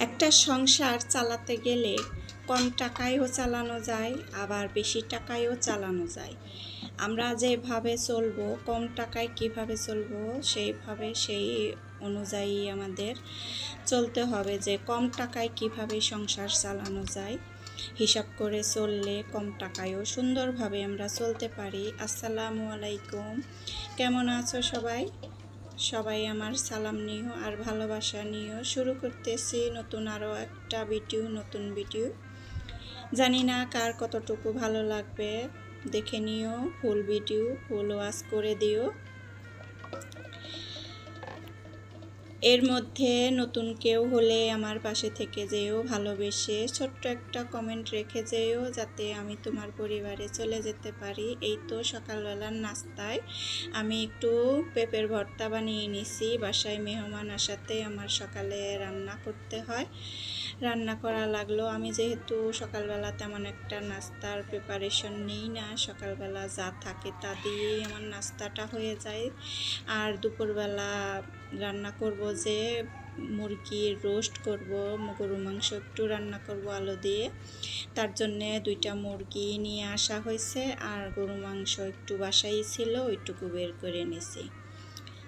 একটা সংসার চালাতে গেলে কম টাকায়ও চালানো যায়, আবার বেশি টাকায়ও চালানো যায়। আমরা যেভাবে চলবো, কম টাকায় কীভাবে চলবো, সেইভাবে সেই অনুযায়ী আমাদের চলতে হবে যে কম টাকায় কীভাবে সংসার চালানো যায়। হিসাব করে চললে কম টাকায়ও সুন্দরভাবে আমরা চলতে পারি। আসসালামু আলাইকুম। কেমন আছো সবাই? সবাই আমার সালাম নিও আর ভালোবাসা নিও। শুরু করতেছি নতুন আরও একটা ভিডিও, নতুন ভিডিও। জানি না কার কতটুকু ভালো লাগবে। দেখে নিও ফুল ভিডিও, ফুল ওয়াশ করে দিও। এর মধ্যে নতুন কেউ হলে আমার পাশে থেকে যেও, ভালোবেসে ছোট্ট একটা কমেন্ট রেখে যেও, যাতে আমি তোমার পরিবারে চলে যেতে পারি। এই তো সকালবেলার নাস্তায় আমি একটু পেঁপের ভর্তা বানিয়ে নিছি। বাসায় মেহমান আসাতে আমার সকালে রান্না করতে হয়। রান্না করা লাগল। আমি যেহেতু সকালবেলা তেমন একটা নাস্তার প্রিপারেশন নেই না, সকালবেলা যা থাকে তা দিয়েই আমার নাস্তাটা হয়ে যায়। আর দুপুরবেলা রান্না করব যে মুরগির রোস্ট করব গরু মাংস একটু রান্না করব আলো দিয়ে। তার জন্যে দুইটা মুরগি নিয়ে আসা হয়েছে আর গরু মাংস একটু বাসাই ছিল, ওইটুকু বের করে নিছি।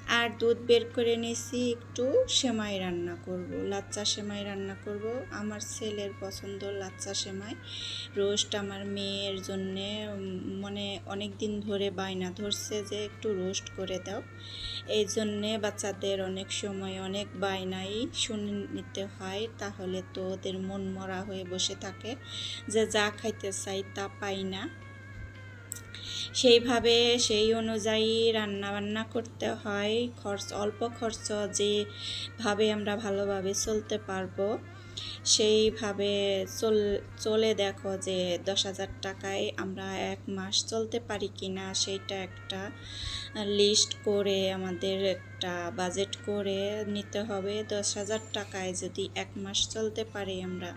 আর দুধ বের করে নিয়েছি, একটু সেমাই রান্না করব, লাচ্চা সেমাই রান্না করব। আমার ছেলের পছন্দ লাচ্চা সেমাই। রোস্ট আমার মেয়ের জন্যে মানে অনেক দিন ধরে বায়না ধরছে যে একটু রোস্ট করে দাও। এই জন্যে বাচ্চাদের অনেক সময় অনেক বায়নাই শুনে নিতে হয়, তাহলে তো ওদের মন মরা হয়ে বসে থাকে। যে যা খাইতে চাই তা পাই না। সেইভাবে সেই অনুযায়ী রান্না বান্না করতে হয়। খরচ, অল্প খরচ যেভাবে আমরা ভালোভাবে চলতে পারব, সেইভাবে চল, চলে দেখো যে দশ হাজার টাকায় আমরা এক মাস চলতে পারি কি না সেইটা একটা লিস্ট করে, আমাদের একটা বাজেট করে নিতে হবে। দশ হাজার টাকায় যদি এক মাস চলতে পারি আমরা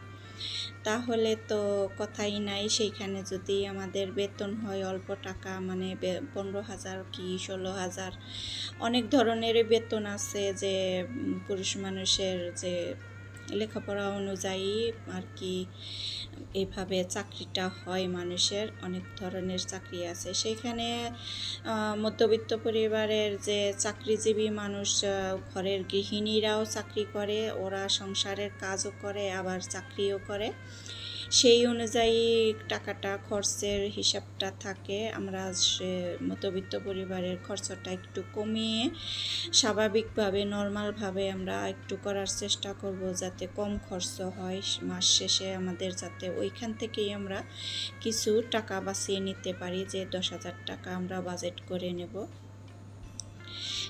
তাহলে তো কথাই নাই, সেইখানে যদি আমাদের বেতন হয় অল্প টাকা মানে পনেরো হাজার কি ষোলো হাজার, অনেক ধরনের বেতন আছে যে পুরুষ মানুষের যে লেখাপড়া অনুযায়ী আর কি এভাবে চাকরিটা হয় মানুষের, অনেক ধরনের চাকরি আছে। সেখানে মধ্যবিত্ত পরিবারের যে চাকরিজীবী মানুষ ঘরের গৃহিণীরাও চাকরি করে, ওরা সংসারের কাজও করে, আবার চাকরিও করে। সেই অনুযায়ী টাকাটা, খরচের হিসাবটা থাকে। আমরা সে মধ্যবিত্ত পরিবারের খরচটা একটু কমিয়ে স্বাভাবিকভাবে, নর্মালভাবে আমরা একটু করার চেষ্টা করব যাতে কম খরচ হয় মাস শেষে আমাদের, যাতে ওইখান থেকেই আমরা কিছু টাকা বাঁচিয়ে নিতে পারি যে দশ হাজার টাকা আমরা বাজেট করে নেব।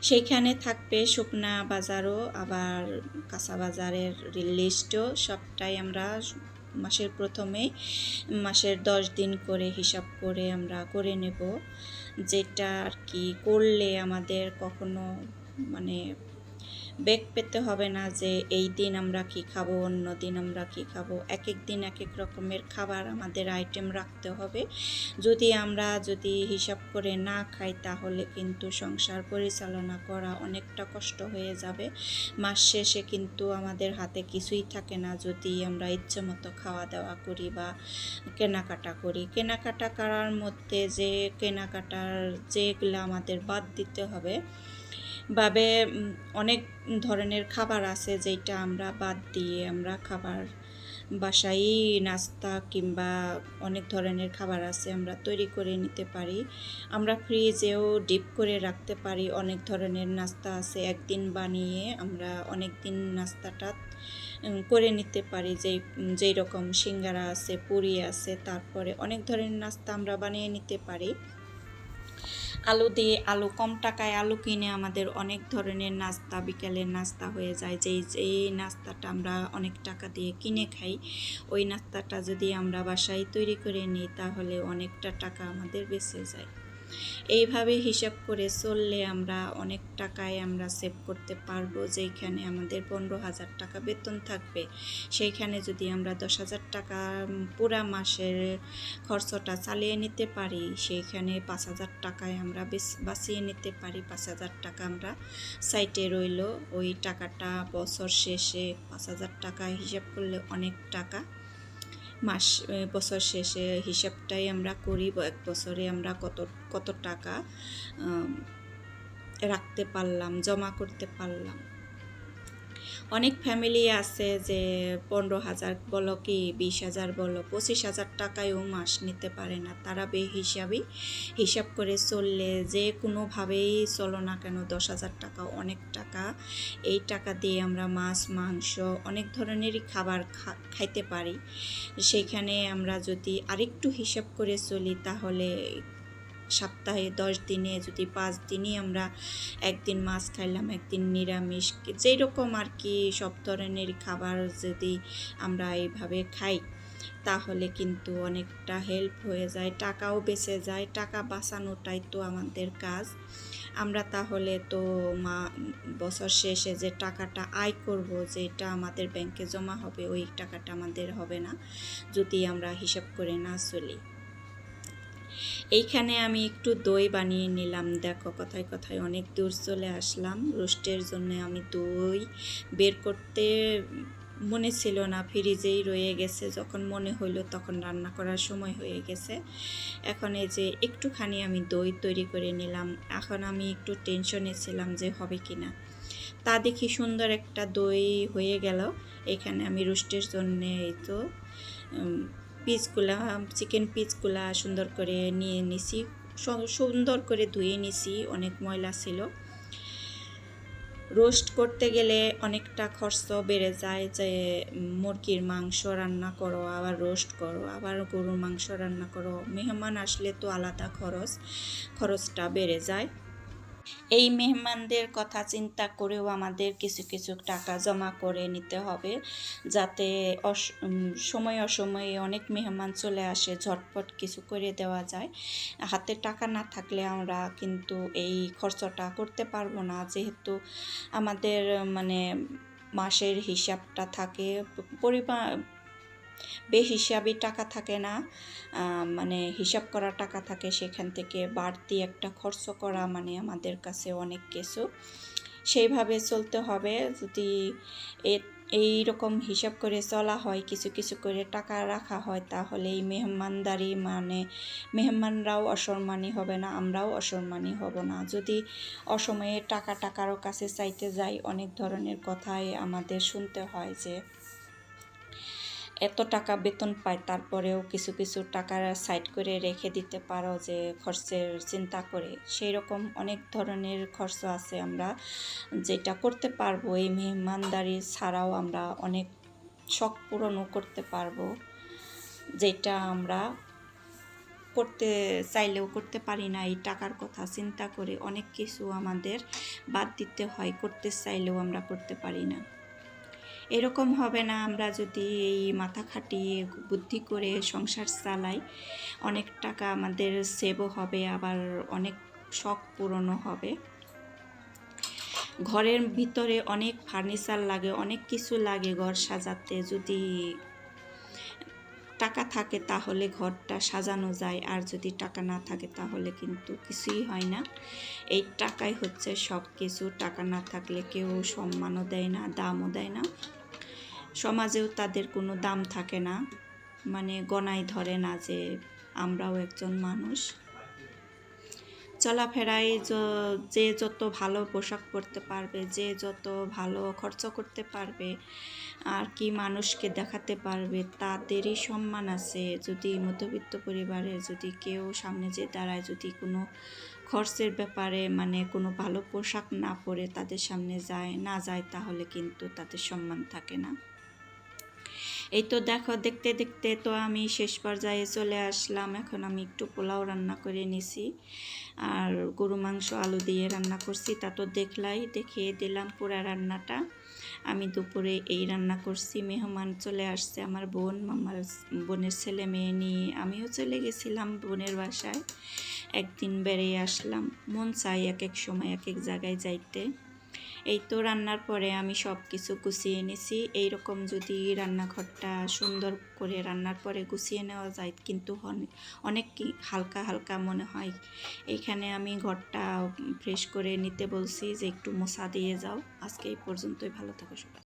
সেইখানে থাকবে শুকনা বাজারও, আবার কাঁচা বাজারের লিস্টও সবটাই আমরা মাসের প্রথমে, মাসের দশ দিন করে হিসাব করে আমরা করে নেব। যেটা আর কি করলে আমাদের কখনো মানে বেগ পেতে হবে না যে এই দিন আমরা কি খাব, অন্য দিন আমরা কি খাব। এক এক দিন এক এক রকমের খাবার আমাদের আইটেম রাখতে হবে। যদি আমরা যদি হিসাব করে না খাই তাহলে কিন্তু সংসার পরিচালনা করা অনেকটা কষ্ট হয়ে যাবে। মাস শেষে কিন্তু আমাদের হাতে কিছুই থাকে না। যদি আমরা ইচ্ছে মতো খাওয়া দাওয়া করি বা কেনাকাটা করি। কেনাকাটা করার মধ্যে যে কেনাকাটার যেগুলো আমাদের বাদ দিতে হবে ভাবে অনেক ধরনের খাবার আছে যেটা আমরা বাদ দিয়ে আমরা খাবার বাসায় নাস্তা কিংবা অনেক ধরনের খাবার আছে আমরা তৈরি করে নিতে পারি। আমরা ফ্রিজেও ডিপ করে রাখতে পারি, অনেক ধরনের নাস্তা আছে একদিন বানিয়ে আমরা অনেক দিন নাস্তাটা করে নিতে পারি। যেই যেই রকম সিঙ্গারা আছে, পুরি আছে, তারপরে অনেক ধরনের নাস্তা আমরা বানিয়ে নিতে পারি। আলু দিয়ে আলু, কম টাকায় আলু কিনে আমাদের অনেক ধরনের নাস্তা, বিকেলের নাস্তা হয়ে যায়। যে যেই নাস্তাটা আমরা অনেক টাকা দিয়ে কিনে খাই, ওই নাস্তাটা যদি আমরা বাসায় তৈরি করে নিই, তাহলে অনেকটা টাকা আমাদের বেঁচে যায়। এইভাবে হিসাব করে চললে আমরা অনেক টাকায় আমরা সেভ করতে পারব যেখানে আমাদের পনেরো হাজার টাকা বেতন থাকবে। সেইখানে যদি আমরা দশ হাজার টাকা পুরা মাসের খরচটা চালিয়ে নিতে পারি, সেইখানে পাঁচ হাজার টাকায় আমরা বাঁচিয়ে নিতে পারি। পাঁচ হাজার টাকা আমরা সাইটে রইল। ওই টাকাটা বছর শেষে পাঁচ হাজার টাকা হিসাব করলে অনেক টাকা মাস বছর শেষে হিসাবটাই আমরা করি এক বছরে আমরা কত কত টাকা রাখতে পারলাম, জমা করতে পারলাম। অনেক ফ্যামিলি আছে যে পনেরো হাজার বলো কি বিশ হাজার বলো, পঁচিশ হাজার টাকায়ও মাস নিতে পারে না। তারা বে হিসাবই হিসাব করে চললে যে কোনোভাবেই চলো না কেন, দশ হাজার টাকা অনেক টাকা। এই টাকা দিয়ে আমরা মাছ, মাংস, অনেক ধরনেরই খাবার খাইতে পারি। সেইখানে আমরা যদি আরেকটু হিসাব করে চলি তাহলে সপ্তাহে দশ দিনে, যদি পাঁচ দিনই আমরা একদিন মাছ খাইলাম, একদিন নিরামিষ যেই রকম আর কি সব ধরনের খাবার যদি আমরা এইভাবে খাই, তাহলে কিন্তু অনেকটা হেল্প হয়ে যায়, টাকাও বেঁচে যায়, টাকা বাঁচানোটাই তো আমাদের কাজ। আমরা তাহলে তো মা, বছর শেষে যে টাকাটা আয় করব, যেটা আমাদের ব্যাংকে জমা হবে, ওই টাকাটা আমাদের হবে না, যদি আমরা হিসাব করে না চলি। এইখানে আমি একটু দই বানিয়ে নিলাম। দেখো কথায় কথায় অনেক দূর চলে আসলাম। রোস্টের জন্য আমি দই বের করতে মনে ছিল না, ফ্রিজেই রয়ে গেছে। যখন মনে হইল তখন রান্না করার সময় হয়ে গেছে। এখন এই যে একটুখানি আমি দই তৈরি করে নিলাম। এখন আমি একটু টেনশনে ছিলাম যে হবে কি না তা দেখি সুন্দর একটা দই হয়ে গেল। এখানে আমি রোস্টের জন্যে এই তো পিসগুলা চিকেন পিসগুলা সুন্দর করে নিয়ে নিছি। সুন্দর করে ধুয়ে নিছি, অনেক ময়লা ছিল। রোস্ট করতে গেলে অনেকটা খরচ বেড়ে যায় যে, মুরগির মাংস রান্না করো, আবার রোস্ট করো, আবার গরুর মাংস রান্না করো। মেহমান আসলে তো আলাদা খরচ, খরচটা বেড়ে যায়। এই মেহমানদের কথা চিন্তা করেও আমাদের কিছু কিছু টাকা জমা করে নিতে হবে যাতে অস- সময় অসময়ে অনেক মেহমান চলে আসে, ঝটপট কিছু করে দেওয়া যায়। হাতে টাকা না থাকলে আমরা কিন্তু এই খরচটা করতে পারব না। যেহেতু আমাদের মানে মাসের হিসাবটা থাকে পরিবার বেহিসাবি টাকা থাকে না মানে হিসাব করা টাকা থাকে, সেখান থেকে বাড়তি একটা খরচ করা মানে আমাদের কাছে অনেক কিছু। সেইভাবে চলতে হবে, যদি এই রকম হিসাব করে চলা হয়, কিছু কিছু করে টাকা রাখা হয়, তাহলে এই মেহমানদারি মানে মেহমানরাও অসম্মানী হবে না, আমরাও অসম্মানী হব না। যদি অসময়ে টাকা টাকারও কাছে চাইতে যাই, অনেক ধরনের কথাই আমাদের শুনতে হয় যে এত টাকা বেতন পায়, তারপরেও কিছু কিছু টাকা সাইড করে রেখে দিতে পারো যে খরচের চিন্তা করে। সেই রকম অনেক ধরনের খরচ আছে আমরা যেটা করতে পারব, এই মেহমানদারি ছাড়াও আমরা অনেক শখ পূরণও করতে পারব, যেটা আমরা করতে চাইলেও করতে পারি না। এই টাকার কথা চিন্তা করে অনেক কিছু আমাদের বাদ দিতে হয়, করতে চাইলেও আমরা করতে পারি না। এরকম হবে না, আমরা যদি এই মাথা খাটিয়ে বুদ্ধি করে সংসার চালাই, অনেক টাকা আমাদের সেভও হবে, আবার অনেক শখ পূরণও হবে। ঘরের ভিতরে অনেক ফার্নিচার লাগে, অনেক কিছু লাগে ঘর সাজাতে, যদি টাকা থাকে তাহলে ঘরটা সাজানো যায়, আর যদি টাকা না থাকে তাহলে কিন্তু কিছুই হয় না। এই টাকাই হচ্ছে সব কিছু টাকা না থাকলে কেউ সম্মানও দেয় না, দামও দেয় না। সমাজেও তাদের কোনো দাম থাকে না। মানে গনায় ধরে না যে আমরাও একজন মানুষ। চলাফেরায় য- যত ভালো পোশাক পরতে পারবে, যে যত ভালো খরচ করতে পারবে, আর কি মানুষকে দেখাতে পারবে, তাদেরই সম্মান আছে। যদি মধ্যবিত্ত পরিবারের যদি কেউ সামনে যে দাঁড়ায়, যদি কোনো খরচের ব্যাপারে মানে কোনো ভালো পোশাক না পরে তাদের সামনে যায়, না যায়, তাহলে কিন্তু তাদের সম্মান থাকে না। এই তো দেখো, দেখতে দেখতে তো আমি শেষ পর্যায়ে চলে আসলাম। এখন আমি একটু পোলাও রান্না করে নিছি আর গরু মাংস আলু দিয়ে রান্না করছি। তা তো দেখলাই, দেখিয়ে দিলাম পুরা রান্নাটা। আমি দুপুরে এই রান্না করছি। মেহমান চলে আসছে আমার বোন আমার বোনের ছেলে মেয়ে নিয়ে। আমিও চলে গেছিলাম বোনের বাসায়। একদিন বেড়ে আসলাম। মন চাই এক এক সময় এক এক জায়গায় যাইতে। এই তো রান্নার পরে আমি সব কিছু গুছিয়ে নিছি। এইরকম যদি রান্নাঘরটা সুন্দর করে রান্নার পরে গুছিয়ে নেওয়া যায়, কিন্তু অনেক হালকা হালকা মনে হয়। এখানে আমি ঘরটা ফ্রেশ করে নিতে বলছি যে একটু মশা দিয়ে যাও। আজকে এই পর্যন্তই, ভালো থাকো সবাই।